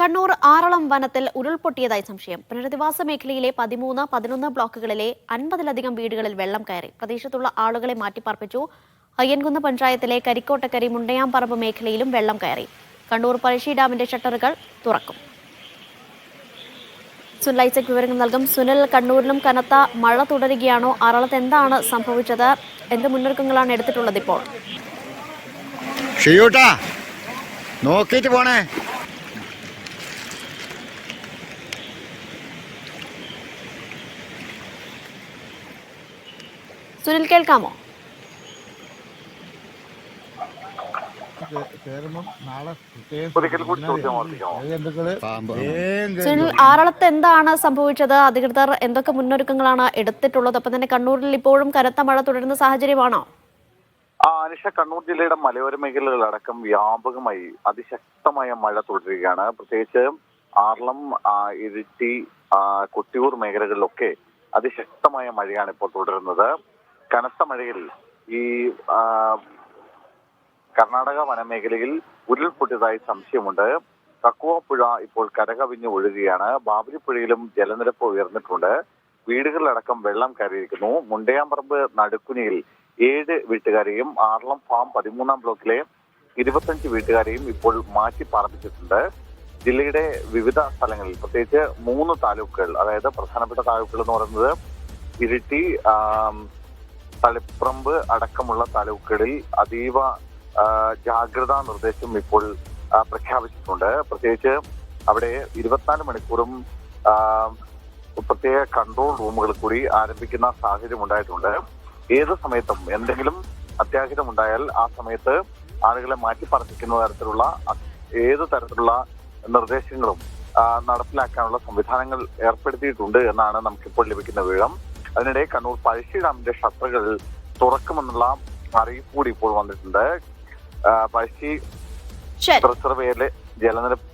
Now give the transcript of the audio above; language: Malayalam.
കണ്ണൂർ ആറളം വനത്തിൽ ഉരുൾപൊട്ടിയതായി സംശയം. പുനരധിവാസ മേഖലയിലെ പതിമൂന്ന് പതിനൊന്ന് ബ്ലോക്കുകളിലെ അൻപതിലധികം വീടുകളിൽ വെള്ളം കയറി. പ്രദേശത്തുള്ള ആളുകളെ മാറ്റിപ്പാർപ്പിച്ചു. അയ്യൻകുന്ന് പഞ്ചായത്തിലെ കരിക്കോട്ടക്കരി മുണ്ടയാംപറമ്പ് മേഖലയിലും വെള്ളം കയറി. കണ്ണൂർ പഴശ്ശി ഡാമിന്റെ ഷട്ടറുകൾ തുറക്കും. സുനിൽ വിവരങ്ങൾ നൽകും. സുനിൽ കണ്ണൂരിലും കനത്ത മഴ തുടരുകയാണോ? ആറളത്ത് എന്താണ് സംഭവിച്ചത്? എന്ത് മുന്നൊരുക്കങ്ങളാണ് എടുത്തിട്ടുള്ളത് ഇപ്പോൾ? നോക്കിയിട്ട് പോണേ സുനിൽ കേൾക്കാമോ കേറുമ്പം നാളെ പ്രത്യേകം ഒരിക്കൽ കൂടി ചോദ്യം ആവർത്തിക്കാമോ? ജന്തുക്കൾ പാമ്പ്. കേൾക്കാമോ സുനിൽ. ആറളത്ത് എന്താണ് സംഭവിച്ചത്? അധികൃതർ എന്തൊക്കെ മുന്നൊരുക്കങ്ങളാണ് എടുത്തിട്ടുള്ളത്? ഒപ്പം തന്നെ കണ്ണൂരിൽ ഇപ്പോഴും കനത്ത മഴ തുടരുന്ന സാഹചര്യമാണോ? ആ അനുഷ കണ്ണൂർ ജില്ലയുടെ മലയോര മേഖലകളിലടക്കം വ്യാപകമായി അതിശക്തമായ മഴ തുടരുകയാണ്. പ്രത്യേകിച്ച് ആർളം ഇരിട്ടി കൊട്ടിയൂർ മേഖലകളിലൊക്കെ അതിശക്തമായ മഴയാണ് ഇപ്പോൾ തുടരുന്നത്. കനത്ത മഴയിൽ ഈ കർണാടക വനമേഖലയിൽ ഉരുൾപൊട്ടിയതായി സംശയമുണ്ട്. കക്കുവ പുഴ ഇപ്പോൾ കരകവിഞ്ഞ് ഒഴുകുകയാണ്. ബാബരി പുഴയിലും ജലനിരപ്പ് ഉയർന്നിട്ടുണ്ട്. വീടുകളിലടക്കം വെള്ളം കയറിയിരിക്കുന്നു. മുണ്ടയാമ്പറമ്പ് നടുക്കുനിയിൽ ഏഴ് വീട്ടുകാരെയും ആർളം ഫാം പതിമൂന്നാം ബ്ലോക്കിലെ ഇരുപത്തഞ്ച് വീട്ടുകാരെയും ഇപ്പോൾ മാറ്റി പാർപ്പിച്ചിട്ടുണ്ട്. ജില്ലയുടെ വിവിധ സ്ഥലങ്ങളിൽ പ്രത്യേകിച്ച് മൂന്ന് താലൂക്കുകൾ അതായത് പ്രധാനപ്പെട്ട താലൂക്കുകൾ എന്ന് പറയുന്നത് ഇരിട്ടി തളിപ്രമ്പ് അടക്കമുള്ള താലൂക്കുകളിൽ അതീവ ജാഗ്രതാ നിർദ്ദേശം ഇപ്പോൾ പ്രഖ്യാപിച്ചിട്ടുണ്ട്. പ്രത്യേകിച്ച് അവിടെ ഇരുപത്തിനാല് മണിക്കൂറും പ്രത്യേക കൺട്രോൾ റൂമുകൾ കൂടി ആരംഭിക്കുന്ന സാഹചര്യം ഉണ്ടായിട്ടുണ്ട്. ഏത് സമയത്തും എന്തെങ്കിലും അത്യാഹിതം ഉണ്ടായാൽ ആ സമയത്ത് ആളുകളെ മാറ്റിപ്പാർപ്പിക്കുന്ന തരത്തിലുള്ള അ- ഏത് തരത്തിലുള്ള നിർദ്ദേശങ്ങളും നടപ്പിലാക്കാനുള്ള സംവിധാനങ്ങൾ ഏർപ്പെടുത്തിയിട്ടുണ്ട് എന്നാണ് നമുക്കിപ്പോൾ ലഭിക്കുന്ന വിവരം. അതിനിടെ കണ്ണൂർ പഴശ്ശി ഡാമിന്റെ ഷട്ടറുകൾ തുറക്കുമെന്നുള്ള അറിയിപ്പ് കൂടി ഇപ്പോൾ വന്നിട്ടുണ്ട്. പഴശ്ശി റിസർവേയിലെ ജലനിരപ്പ്